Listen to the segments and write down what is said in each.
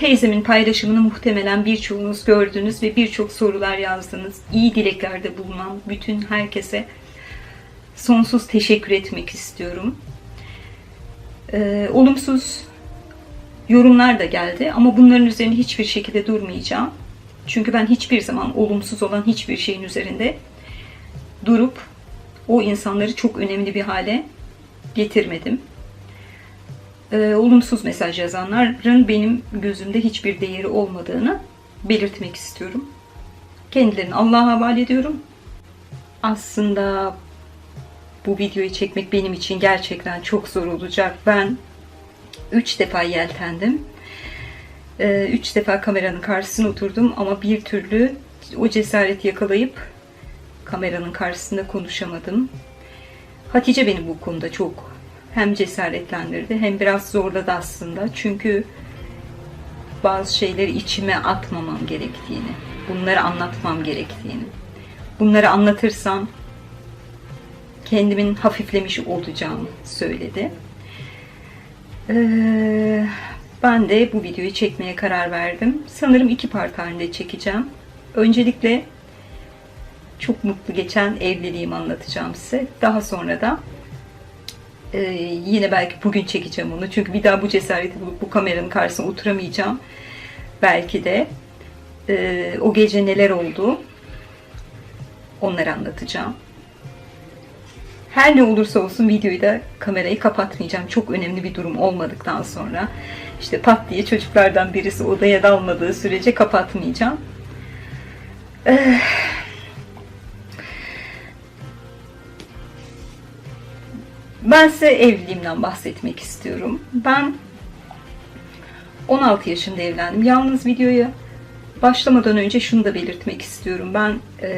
Teyzemin paylaşımını muhtemelen birçoğunuz gördünüz ve birçok sorular yazdınız. İyi dileklerde bulunan bütün herkese sonsuz teşekkür etmek istiyorum. Ee, olumsuz yorumlar da geldi ama bunların üzerine hiçbir şekilde durmayacağım. Çünkü ben hiçbir zaman olumsuz olan hiçbir şeyin üzerinde durup o insanları çok önemli bir hale getirmedim. Ee, olumsuz mesaj yazanların benim gözümde hiçbir değeri olmadığını belirtmek istiyorum. Kendilerini Allah'a havale ediyorum. Aslında bu videoyu çekmek benim için gerçekten çok zor olacak. Ben 3 defa yeltendim. 3 defa kameranın karşısına oturdum ama bir türlü o cesareti yakalayıp kameranın karşısında konuşamadım. Hatice beni bu konuda çok hem cesaretlendirdi hem biraz zorladı aslında. Çünkü bazı şeyleri içime atmamam gerektiğini, bunları anlatmam gerektiğini. Bunları anlatırsam kendimin hafiflemiş olacağımı söyledi. Ee, ben de bu videoyu çekmeye karar verdim. Sanırım iki part halinde çekeceğim. Öncelikle çok mutlu geçen evliliğimi anlatacağım size. Daha sonra da e, yine belki bugün çekeceğim onu. Çünkü bir daha bu cesareti bulup bu kameranın karşısına oturamayacağım. Belki de e, o gece neler oldu onları anlatacağım. Her ne olursa olsun videoyu da kamerayı kapatmayacağım. Çok önemli bir durum olmadıktan sonra işte pat diye çocuklardan birisi odaya dalmadığı sürece kapatmayacağım. Ee, ben size evliliğimden bahsetmek istiyorum. Ben 16 yaşında evlendim. Yalnız videoya başlamadan önce şunu da belirtmek istiyorum. Ben e,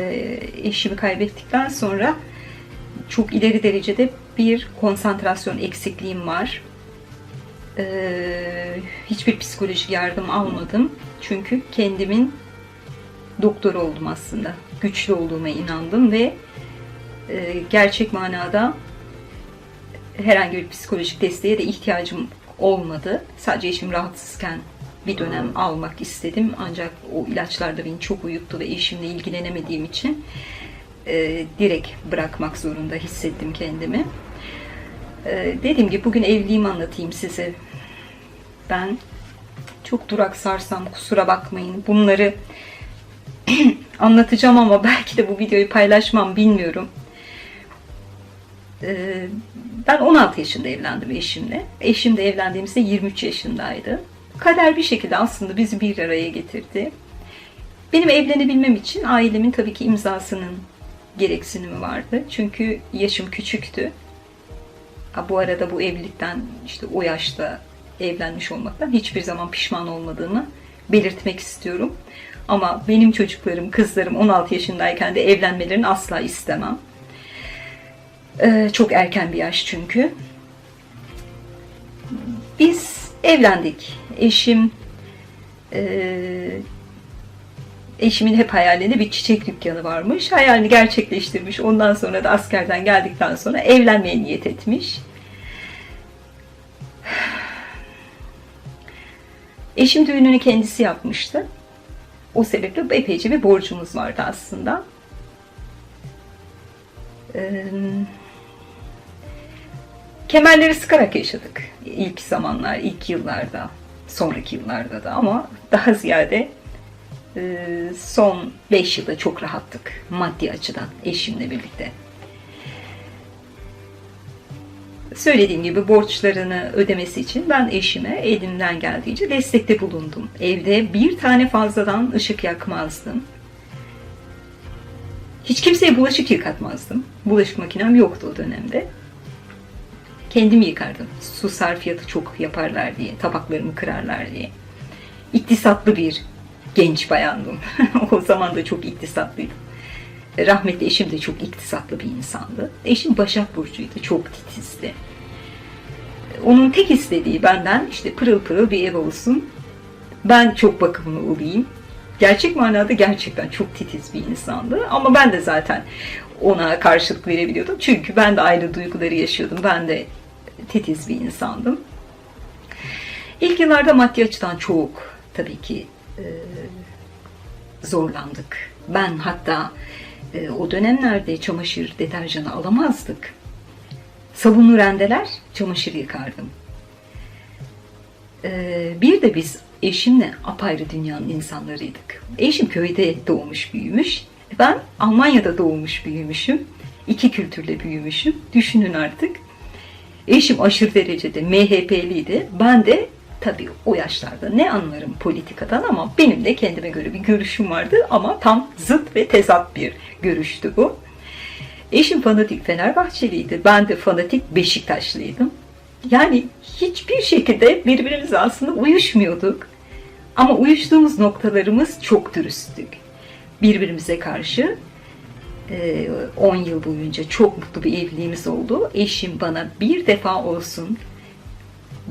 eşimi kaybettikten sonra çok ileri derecede bir konsantrasyon eksikliğim var. Ee, hiçbir psikolojik yardım almadım. Çünkü kendimin doktor oldum aslında. Güçlü olduğuma inandım ve e, gerçek manada herhangi bir psikolojik desteğe de ihtiyacım olmadı. Sadece eşim rahatsızken bir dönem almak istedim. Ancak o ilaçlar da beni çok uyuttu ve eşimle ilgilenemediğim için e, direkt bırakmak zorunda hissettim kendimi. E, dediğim gibi bugün evliliğimi anlatayım size. Ben çok durak sarsam kusura bakmayın. Bunları anlatacağım ama belki de bu videoyu paylaşmam bilmiyorum. E, ben 16 yaşında evlendim eşimle. Eşim de evlendiğimizde 23 yaşındaydı. Kader bir şekilde aslında bizi bir araya getirdi. Benim evlenebilmem için ailemin tabii ki imzasının gereksinimi vardı. Çünkü yaşım küçüktü. Ha, bu arada bu evlilikten işte o yaşta evlenmiş olmaktan hiçbir zaman pişman olmadığımı belirtmek istiyorum. Ama benim çocuklarım, kızlarım 16 yaşındayken de evlenmelerini asla istemem. Ee, çok erken bir yaş çünkü. Biz evlendik. Eşim e, eşimin hep hayalinde bir çiçek dükkanı varmış. Hayalini gerçekleştirmiş. Ondan sonra da askerden geldikten sonra evlenmeye niyet etmiş. Eşim düğününü kendisi yapmıştı. O sebeple epeyce bir borcumuz vardı aslında. Ee, kemerleri sıkarak yaşadık ilk zamanlar, ilk yıllarda, sonraki yıllarda da ama daha ziyade e, son 5 yılda çok rahattık maddi açıdan eşimle birlikte. Söylediğim gibi borçlarını ödemesi için ben eşime elimden geldiğince destekte bulundum. Evde bir tane fazladan ışık yakmazdım. Hiç kimseye bulaşık yıkatmazdım. Bulaşık makinem yoktu o dönemde. Kendim yıkardım. Su sarfiyatı çok yaparlar diye, tabaklarımı kırarlar diye. İktisatlı bir genç bayandım. o zaman da çok iktisatlıydım. Rahmetli eşim de çok iktisatlı bir insandı. Eşim Başak Burcu'ydu, çok titizdi. Onun tek istediği benden işte pırıl pırıl bir ev olsun. Ben çok bakımlı olayım. Gerçek manada gerçekten çok titiz bir insandı. Ama ben de zaten ona karşılık verebiliyordum. Çünkü ben de aynı duyguları yaşıyordum. Ben de titiz bir insandım. İlk yıllarda maddi açıdan çok tabii ki e, zorlandık. Ben hatta e, o dönemlerde çamaşır deterjanı alamazdık. Sabunlu rendeler, çamaşır yıkardım. E, bir de biz eşimle apayrı dünyanın insanlarıydık. Eşim köyde doğmuş büyümüş. Ben Almanya'da doğmuş büyümüşüm. İki kültürle büyümüşüm. Düşünün artık. Eşim aşırı derecede MHP'liydi. Ben de tabii o yaşlarda ne anlarım politikadan ama benim de kendime göre bir görüşüm vardı ama tam zıt ve tezat bir görüştü bu. Eşim fanatik Fenerbahçeliydi. Ben de fanatik Beşiktaşlıydım. Yani hiçbir şekilde birbirimize aslında uyuşmuyorduk. Ama uyuştuğumuz noktalarımız çok dürüsttük. Birbirimize karşı 10 yıl boyunca çok mutlu bir evliliğimiz oldu. Eşim bana bir defa olsun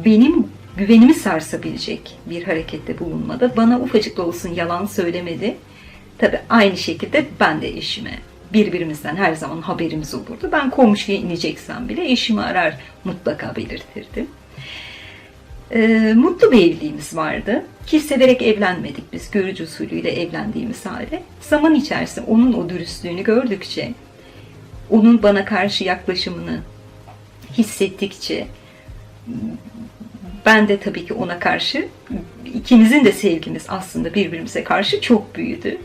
benim güvenimi sarsabilecek bir harekette bulunmadı. Bana ufacık da olsun yalan söylemedi. Tabi aynı şekilde ben de eşime birbirimizden her zaman haberimiz olurdu. Ben komşuya ineceksem bile eşimi arar mutlaka belirtirdim. Ee, mutlu bir evliliğimiz vardı. Ki severek evlenmedik biz. Görücü usulüyle evlendiğimiz halde. Zaman içerisinde onun o dürüstlüğünü gördükçe, onun bana karşı yaklaşımını hissettikçe, ben de tabii ki ona karşı, ikimizin de sevgimiz aslında birbirimize karşı çok büyüdü.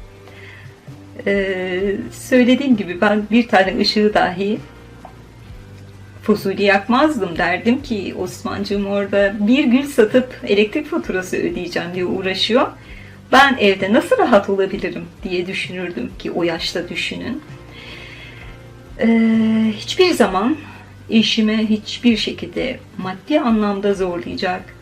Ee, söylediğim gibi ben bir tane ışığı dahi Fuzuli yakmazdım derdim ki Osman'cığım orada bir gül satıp elektrik faturası ödeyeceğim diye uğraşıyor. Ben evde nasıl rahat olabilirim diye düşünürdüm ki o yaşta düşünün. Ee, hiçbir zaman eşime hiçbir şekilde maddi anlamda zorlayacak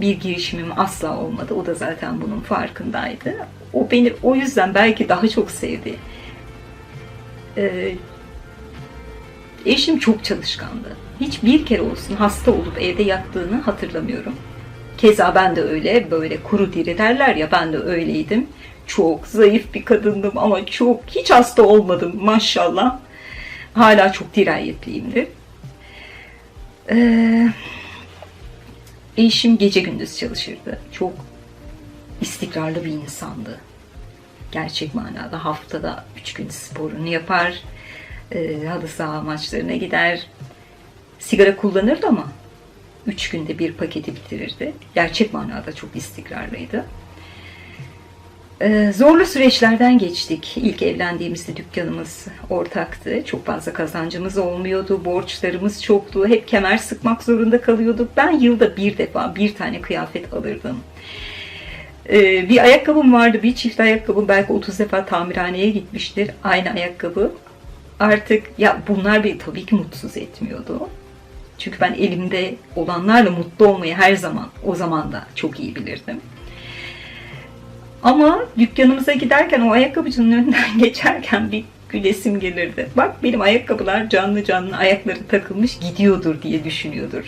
bir girişimim asla olmadı. O da zaten bunun farkındaydı. O beni o yüzden belki daha çok sevdi. Ee, Eşim çok çalışkandı. Hiç bir kere olsun hasta olup evde yattığını hatırlamıyorum. Keza ben de öyle, böyle kuru diri derler ya ben de öyleydim. Çok zayıf bir kadındım ama çok hiç hasta olmadım maşallah. Hala çok dirayetliyimdir. Ee, eşim gece gündüz çalışırdı. Çok istikrarlı bir insandı. Gerçek manada haftada üç gün sporunu yapar e, halı saha maçlarına gider. Sigara kullanırdı ama üç günde bir paketi bitirirdi. Gerçek manada çok istikrarlıydı. E, zorlu süreçlerden geçtik. İlk evlendiğimizde dükkanımız ortaktı. Çok fazla kazancımız olmuyordu. Borçlarımız çoktu. Hep kemer sıkmak zorunda kalıyorduk. Ben yılda bir defa bir tane kıyafet alırdım. Ee, bir ayakkabım vardı, bir çift ayakkabım belki 30 defa tamirhaneye gitmiştir. Aynı ayakkabı artık ya bunlar beni tabii ki mutsuz etmiyordu. Çünkü ben elimde olanlarla mutlu olmayı her zaman o zaman da çok iyi bilirdim. Ama dükkanımıza giderken o ayakkabıcının önünden geçerken bir gülesim gelirdi. Bak benim ayakkabılar canlı canlı ayakları takılmış gidiyordur diye düşünüyordur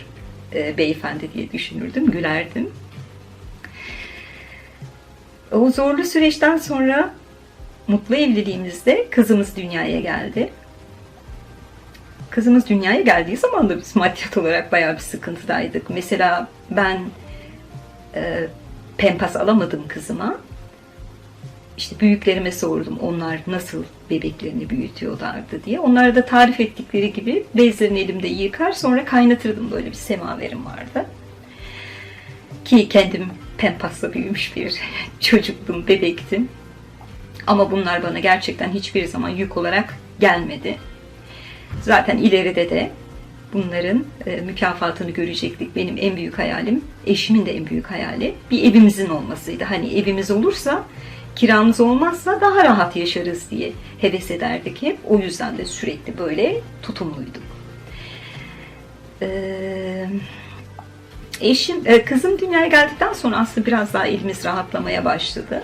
e, beyefendi diye düşünürdüm, gülerdim. O zorlu süreçten sonra mutlu evliliğimizde kızımız dünyaya geldi. Kızımız dünyaya geldiği zaman da biz maddiyat olarak bayağı bir sıkıntıdaydık. Mesela ben e, pempas alamadım kızıma. İşte büyüklerime sordum onlar nasıl bebeklerini büyütüyorlardı diye. Onlara da tarif ettikleri gibi bezlerini elimde yıkar sonra kaynatırdım böyle bir semaverim vardı. Ki kendim pempasla büyümüş bir çocuktum, bebektim. Ama bunlar bana gerçekten hiçbir zaman yük olarak gelmedi. Zaten ileride de bunların e, mükafatını görecektik. Benim en büyük hayalim, eşimin de en büyük hayali bir evimizin olmasıydı. Hani evimiz olursa, kiramız olmazsa daha rahat yaşarız diye heves ederdik hep. O yüzden de sürekli böyle tutumluyduk. Ee, eşim, e, kızım dünyaya geldikten sonra aslında biraz daha elimiz rahatlamaya başladı.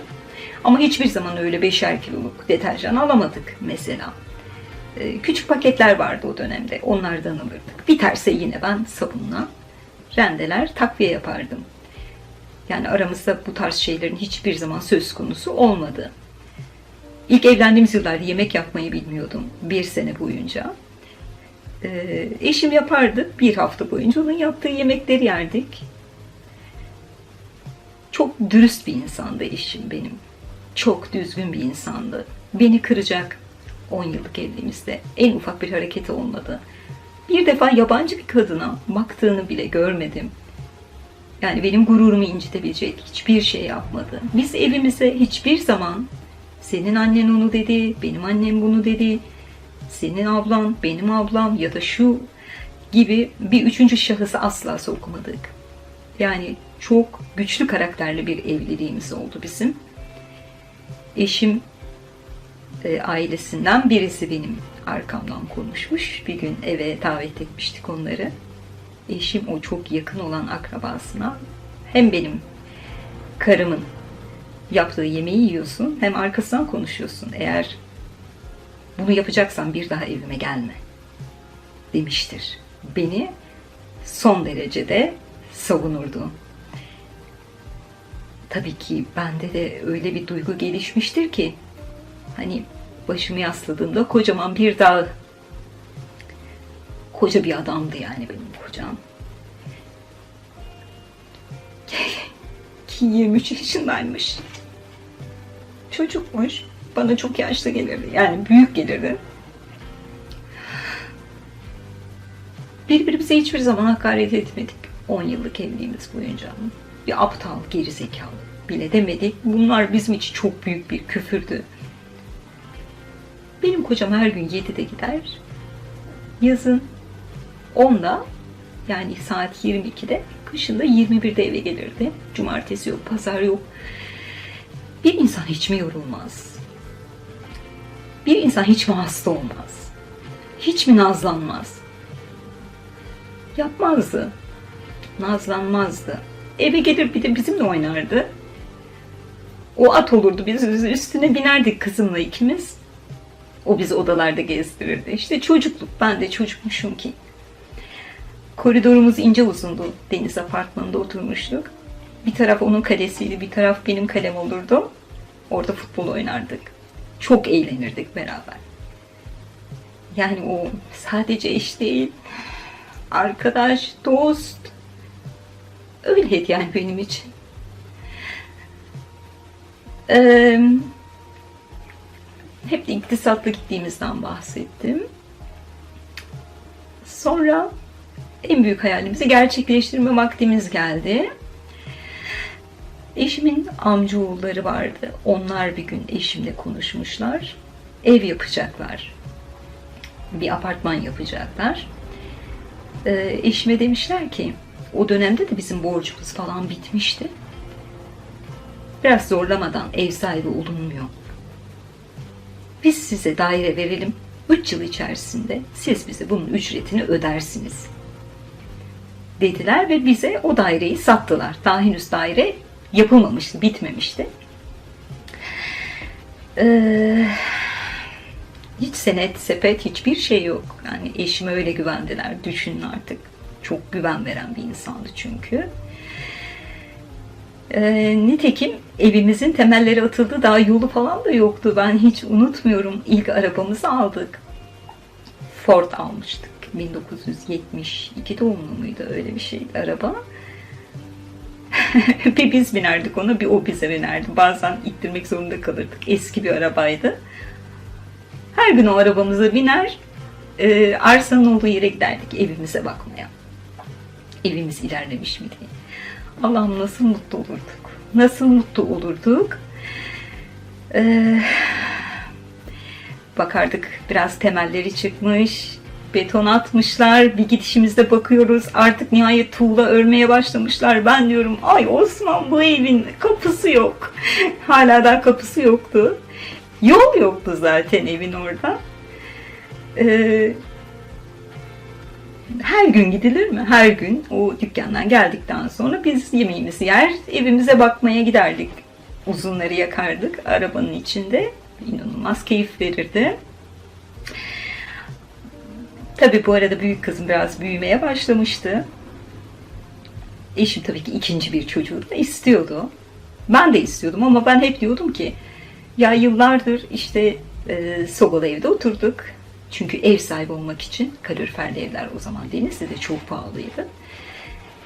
Ama hiçbir zaman öyle beşer kiloluk deterjan alamadık mesela. Ee, küçük paketler vardı o dönemde. Onlardan alırdık. Biterse yine ben sabunla rendeler takviye yapardım. Yani aramızda bu tarz şeylerin hiçbir zaman söz konusu olmadı. İlk evlendiğimiz yıllarda yemek yapmayı bilmiyordum. Bir sene boyunca. Ee, eşim yapardı. Bir hafta boyunca onun yaptığı yemekleri yerdik. Çok dürüst bir insandı eşim benim. Çok düzgün bir insandı. Beni kıracak 10 yıllık evliliğimizde en ufak bir hareketi olmadı. Bir defa yabancı bir kadına baktığını bile görmedim. Yani benim gururumu incitebilecek hiçbir şey yapmadı. Biz evimize hiçbir zaman senin annen onu dedi, benim annem bunu dedi, senin ablan, benim ablam ya da şu gibi bir üçüncü şahısı asla sokmadık. Yani çok güçlü karakterli bir evliliğimiz oldu bizim. Eşim e, ailesinden birisi benim arkamdan konuşmuş. Bir gün eve davet etmiştik onları. Eşim o çok yakın olan akrabasına hem benim karımın yaptığı yemeği yiyorsun hem arkasından konuşuyorsun. Eğer bunu yapacaksan bir daha evime gelme demiştir. Beni son derecede savunurdu. Tabii ki bende de öyle bir duygu gelişmiştir ki hani başımı yasladığımda kocaman bir dağ koca bir adamdı yani benim kocam. Ki 23 yaşındaymış. Çocukmuş. Bana çok yaşlı gelirdi. Yani büyük gelirdi. Birbirimize hiçbir zaman hakaret etmedik. 10 yıllık evliliğimiz boyunca. Bir aptal, gerizekalı bile demedik. Bunlar bizim için çok büyük bir küfürdü. Benim kocam her gün 7'de gider. Yazın 10'da yani saat 22'de, kışında 21'de eve gelirdi. Cumartesi yok, pazar yok. Bir insan hiç mi yorulmaz? Bir insan hiç mi hasta olmaz? Hiç mi nazlanmaz? Yapmazdı. Nazlanmazdı. Eve gelir bir de bizimle oynardı. O at olurdu. Biz üstüne binerdik kızımla ikimiz. O bizi odalarda gezdirirdi. İşte çocukluk. Ben de çocukmuşum ki. Koridorumuz ince uzundu. Deniz apartmanında oturmuştuk. Bir taraf onun kalesiydi, bir taraf benim kalem olurdu. Orada futbol oynardık. Çok eğlenirdik beraber. Yani o sadece eş değil, arkadaş, dost. Öyleydi yani benim için. Ee, hep de iktisatlı gittiğimizden bahsettim. Sonra en büyük hayalimizi gerçekleştirme vaktimiz geldi. Eşimin amcaoğulları vardı. Onlar bir gün eşimle konuşmuşlar. Ev yapacaklar. Bir apartman yapacaklar. Ee, eşime demişler ki o dönemde de bizim borcumuz falan bitmişti. Biraz zorlamadan ev sahibi olunmuyor. Biz size daire verelim. 3 yıl içerisinde siz bize bunun ücretini ödersiniz. Dediler ve bize o daireyi sattılar. Daha henüz daire yapılmamıştı, bitmemişti. Ee, hiç senet, sepet, hiçbir şey yok. Yani eşime öyle güvendiler. Düşünün artık. Çok güven veren bir insandı çünkü. Ee, nitekim evimizin temelleri atıldı. Daha yolu falan da yoktu. Ben hiç unutmuyorum. İlk arabamızı aldık. Ford almıştık. 1972 doğumlu muydu öyle bir şeydi araba. bir biz binerdik ona, bir o bize binerdi. Bazen ittirmek zorunda kalırdık. Eski bir arabaydı. Her gün o arabamıza biner, e, arsanın olduğu yere giderdik evimize bakmaya. Evimiz ilerlemiş mi diye. Allah'ım nasıl mutlu olurduk. Nasıl mutlu olurduk. Ee, bakardık biraz temelleri çıkmış, beton atmışlar. Bir gidişimizde bakıyoruz artık nihayet tuğla örmeye başlamışlar. Ben diyorum ay Osman bu evin kapısı yok. Hala da kapısı yoktu. Yol yoktu zaten evin orada. Ee, her gün gidilir mi? Her gün o dükkandan geldikten sonra biz yemeğimizi yer, evimize bakmaya giderdik. Uzunları yakardık arabanın içinde. İnanılmaz keyif verirdi. Tabi bu arada büyük kızım biraz büyümeye başlamıştı. Eşim tabii ki ikinci bir çocuğu da istiyordu. Ben de istiyordum ama ben hep diyordum ki ya yıllardır işte e, sobalı evde oturduk. Çünkü ev sahibi olmak için kaloriferli evler o zaman Denizli'de de çok pahalıydı.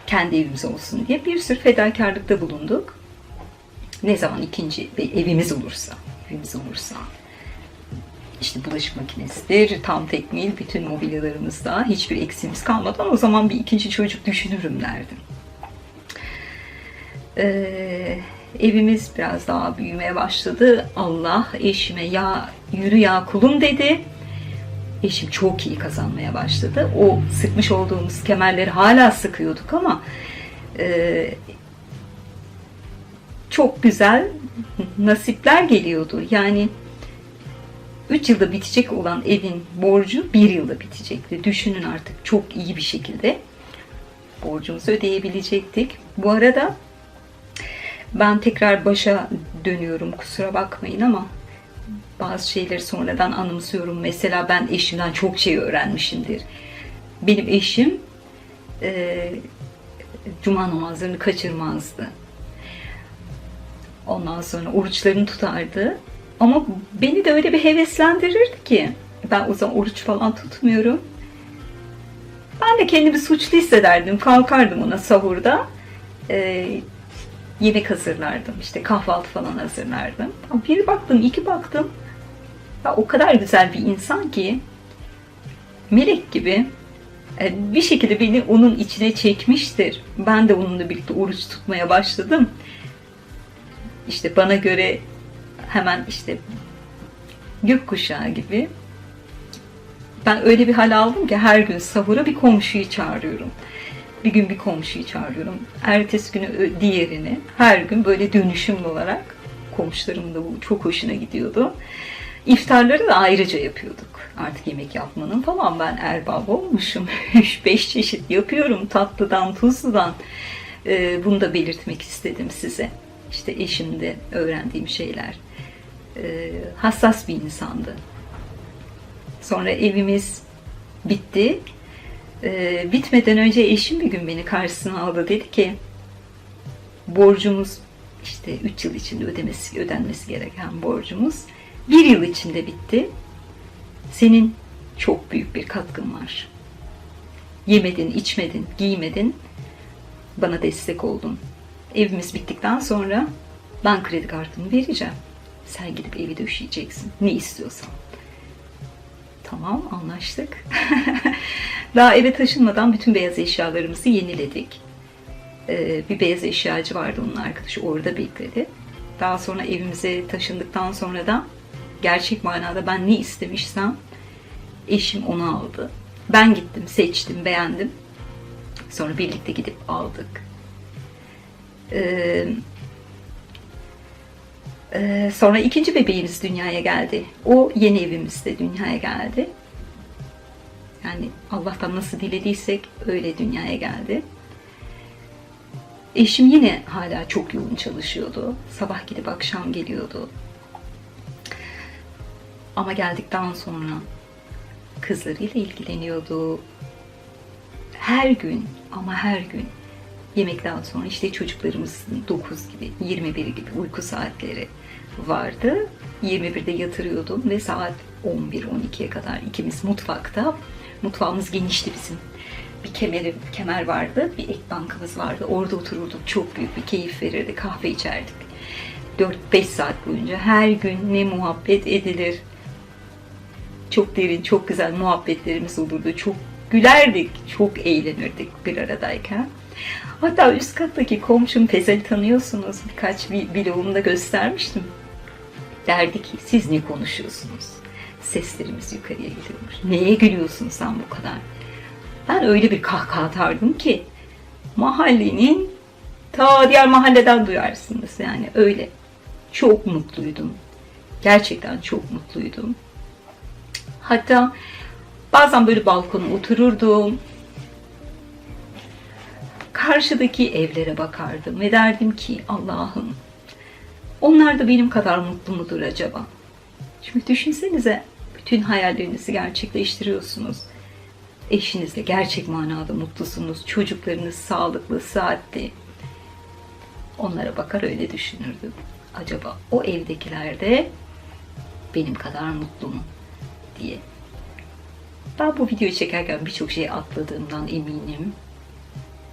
Kendi evimiz olsun diye bir sürü fedakarlıkta bulunduk. Ne zaman ikinci evimiz olursa, evimiz olursa işte bulaşık makinesidir, tam tekmil, bütün mobilyalarımızda hiçbir eksiğimiz kalmadan o zaman bir ikinci çocuk düşünürüm derdim. Ee, evimiz biraz daha büyümeye başladı. Allah eşime ya yürü ya kulum dedi. Eşim çok iyi kazanmaya başladı. O sıkmış olduğumuz kemerleri hala sıkıyorduk ama e, çok güzel nasipler geliyordu. Yani 3 yılda bitecek olan evin borcu 1 yılda bitecekti. Düşünün artık çok iyi bir şekilde borcumuzu ödeyebilecektik. Bu arada ben tekrar başa dönüyorum kusura bakmayın ama bazı şeyleri sonradan anımsıyorum. Mesela ben eşimden çok şey öğrenmişimdir. Benim eşim e, cuma namazlarını kaçırmazdı. Ondan sonra oruçlarını tutardı. Ama beni de öyle bir heveslendirirdi ki. Ben o zaman oruç falan tutmuyorum. Ben de kendimi suçlu hissederdim. Kalkardım ona sahurda. Ee, yemek hazırlardım. işte kahvaltı falan hazırlardım. Bir baktım, iki baktım. Ya o kadar güzel bir insan ki melek gibi e, bir şekilde beni onun içine çekmiştir. Ben de onunla birlikte oruç tutmaya başladım. İşte bana göre hemen işte gökkuşağı gibi ben öyle bir hal aldım ki her gün sahura bir komşuyu çağırıyorum. Bir gün bir komşuyu çağırıyorum. Ertesi günü diğerini. Her gün böyle dönüşümlü olarak komşularımın da bu çok hoşuna gidiyordu. İftarları da ayrıca yapıyorduk. Artık yemek yapmanın falan ben erbab olmuşum. 3-5 çeşit yapıyorum tatlıdan tuzludan. Ee, bunu da belirtmek istedim size. İşte eşimde öğrendiğim şeyler. Ee, hassas bir insandı. Sonra evimiz bitti. Ee, bitmeden önce eşim bir gün beni karşısına aldı. Dedi ki borcumuz işte 3 yıl içinde ödemesi, ödenmesi gereken borcumuz bir yıl içinde bitti. Senin çok büyük bir katkın var. Yemedin, içmedin, giymedin. Bana destek oldun. Evimiz bittikten sonra ben kredi kartımı vereceğim. Sen gidip evi döşeyeceksin. Ne istiyorsan. Tamam anlaştık. Daha eve taşınmadan bütün beyaz eşyalarımızı yeniledik. Ee, bir beyaz eşyacı vardı onun arkadaşı orada bekledi. Daha sonra evimize taşındıktan sonra da gerçek manada ben ne istemişsem eşim onu aldı. Ben gittim, seçtim, beğendim. Sonra birlikte gidip aldık. Ee, e, sonra ikinci bebeğimiz dünyaya geldi. O yeni evimizde dünyaya geldi. Yani Allah'tan nasıl dilediysek öyle dünyaya geldi. Eşim yine hala çok yoğun çalışıyordu. Sabah gidip akşam geliyordu. Ama geldikten sonra kızlarıyla ilgileniyordu. Her gün ama her gün yemekten sonra işte çocuklarımızın 9 gibi 21 gibi uyku saatleri vardı. 21'de yatırıyordum ve saat 11-12'ye kadar ikimiz mutfakta. Mutfağımız genişti bizim. Bir kemeri, kemer vardı, bir ek bankamız vardı. Orada otururduk. Çok büyük bir keyif verirdi. Kahve içerdik. 4-5 saat boyunca her gün ne muhabbet edilir. Çok derin, çok güzel muhabbetlerimiz olurdu. Çok gülerdik, çok eğlenirdik bir aradayken. Hatta üst kattaki komşum Fezel'i tanıyorsunuz. Birkaç bir vlogumda göstermiştim. Derdi ki siz ne konuşuyorsunuz? Seslerimiz yukarıya gidiyormuş. Neye gülüyorsun sen bu kadar? Ben öyle bir kahkaha atardım ki mahallenin ta diğer mahalleden duyarsınız yani öyle. Çok mutluydum. Gerçekten çok mutluydum. Hatta bazen böyle balkona otururdum. Karşıdaki evlere bakardım ve derdim ki Allah'ım onlar da benim kadar mutlu mudur acaba? Çünkü düşünsenize bütün hayallerinizi gerçekleştiriyorsunuz. Eşinizle gerçek manada mutlusunuz. Çocuklarınız sağlıklı, saatli. Onlara bakar öyle düşünürdüm. Acaba o evdekiler de benim kadar mutlu mu diye. Ben bu videoyu çekerken birçok şey atladığımdan eminim.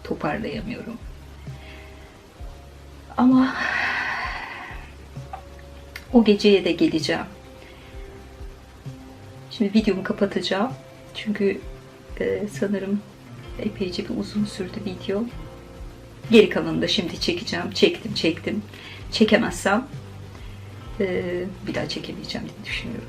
Toparlayamıyorum. Ama O geceye de geleceğim. Şimdi videomu kapatacağım. Çünkü e, sanırım epeyce bir uzun sürdü video. Geri kalanını da şimdi çekeceğim. Çektim, çektim. Çekemezsem e, bir daha çekemeyeceğim diye düşünüyorum.